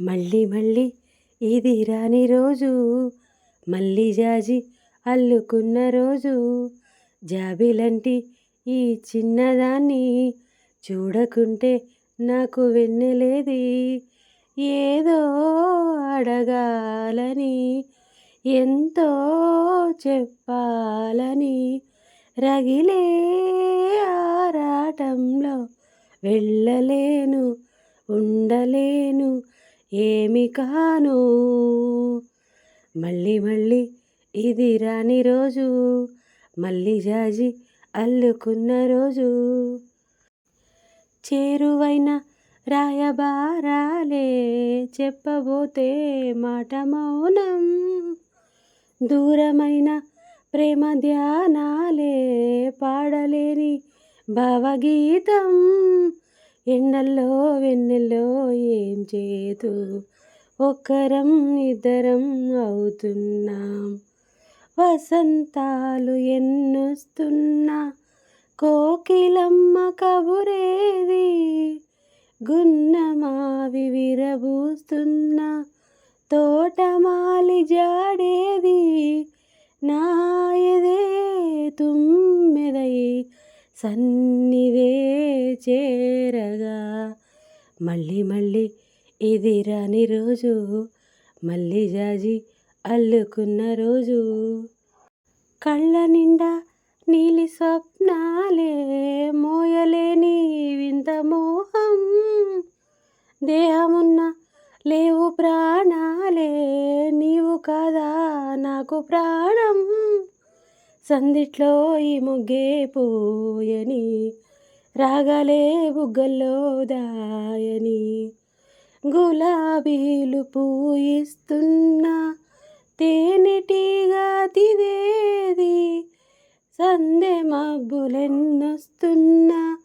మళ్ళీ మళ్ళీ ఇది రాని రోజు మళ్ళీ జాజి అల్లుకున్న రోజు. జాబిలంటి ఈ చిన్నదాన్ని చూడకుంటే నాకు వెన్నెలేది. ఏదో అడగాలని ఎంతో చెప్పాలని రగిలే ఆరాటంలో వెళ్ళలేను ఉండలేను. ఏమి కాను. మళ్ళీ మళ్ళీ ఇది రాని రోజు. మళ్ళీ జాజి అల్లుకున్న రోజు. చేరువైన రాయబారాలే చెప్పబోతే మాట మౌనం. దూరమైన ప్రేమ ధ్యానాలే పాడలేని భావగీతం. ఎండల్లో వెన్నెల్లో ఏం చేతు ఒక్కరం ఇద్దరం అవుతున్నాం. వసంతాలు ఎన్నొస్తున్నా కోకిలమ్మ కబురేది. గున్నమావి విరబూస్తున్న తోటమాలి జాడేది. నాయదే తుమ్మెదై సన్నిదే చే మళ్ళీ మళ్ళీ ఇది రాని రోజు మళ్ళీ జాజి అల్లుకున్న రోజు. కళ్ళ నిండా నీలి స్వప్నాలే మోయలేని వింత మోహం. దేహమున్న లేవు ప్రాణాలే నీవు కదా నాకు ప్రాణం. సందిట్లో ఈ ముగ్గే పోయని రాగాలే బుగ్గల్లో దాయని. గులాబీలు పూయిస్తున్నా తేనెటీగా తిదేది. సందె మబ్బులెన్నొస్తున్నా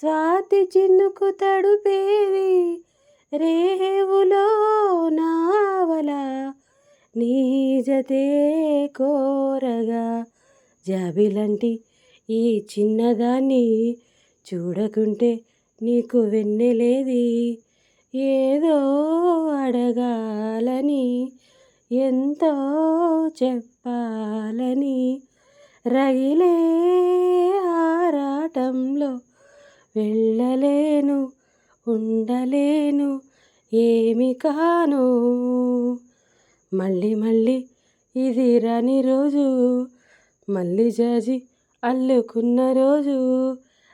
స్వాతి చిన్నుకు తడుపేది. రేవులో నావల నీజతే కోరగా. జాబిలంటి ఈ చిన్నదాన్ని చూడకుంటే నీకు వెన్నెలేది. ఏదో అడగాలని ఎంతో చెప్పాలని. రగిలే ఆరాటంలో వెళ్ళలేను ఉండలేను ఏమి కాను. మళ్ళీ మళ్ళీ ఇది రాని రోజు మళ్ళీ జాజి అల్లుకున్న రోజు.